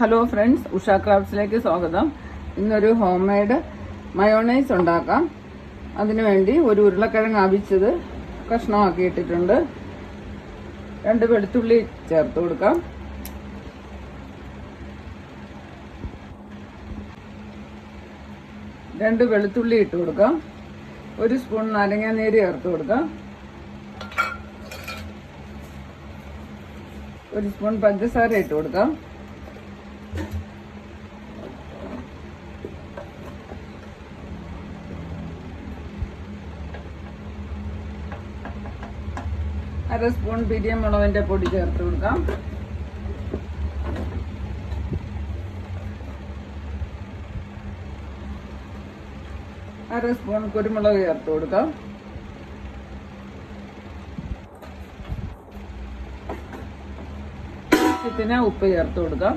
Hello friends Usha ക്രാഫ്റ്റ്സിലേക്ക് സ്വാഗതം. ഇന്നൊരു home made mayonnaise ഉണ്ടാക്കാം അതിനുവേണ്ടി ഒരു ഉരുളക്കിഴങ്ങ് അവിച്ചത് കഷ്ണമാക്കി ഇട്ടിട്ടുണ്ട് രണ്ട് വെളുത്തുള്ളി ചേർത്ത് കൊടുക്കാം. രണ്ട് വെളുത്തുള്ളി ഇട്ട് കൊടുക്കാം. ഒരു സ്പൂൺ നാരങ്ങ നീര് ചേർത്ത് കൊടുക്കാം. ഒരു സ്പൂൺ പഞ്ചസാര ഇട്ട് കൊടുക്കാം. അര സ്പൂൺ പിരിയമുളകിന്റെ പൊടി ചേർത്ത് കൊടുക്കാം. അര സ്പൂൺ കുരുമുളക് ചേർത്ത് കൊടുക്കാം. ആവശ്യത്തിന് ഉപ്പ് ചേർത്ത് കൊടുക്കാം.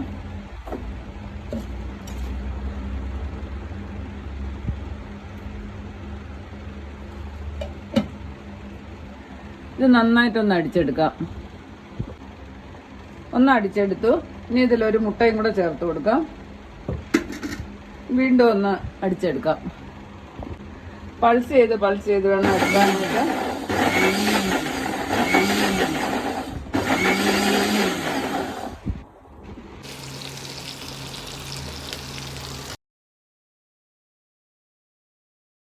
ഇത് നന്നായിട്ടൊന്ന് അടിച്ചെടുക്കാം. ഒന്ന് അടിച്ചെടുത്തു. ഇനി ഇതിലൊരു മുട്ടയും കൂടെ ചേർത്ത് കൊടുക്കാം. വീണ്ടും ഒന്ന് അടിച്ചെടുക്കാം. പൾസ് ചെയ്ത് പൾസ് ചെയ്ത് വേണം എടുക്കാനായിട്ട്.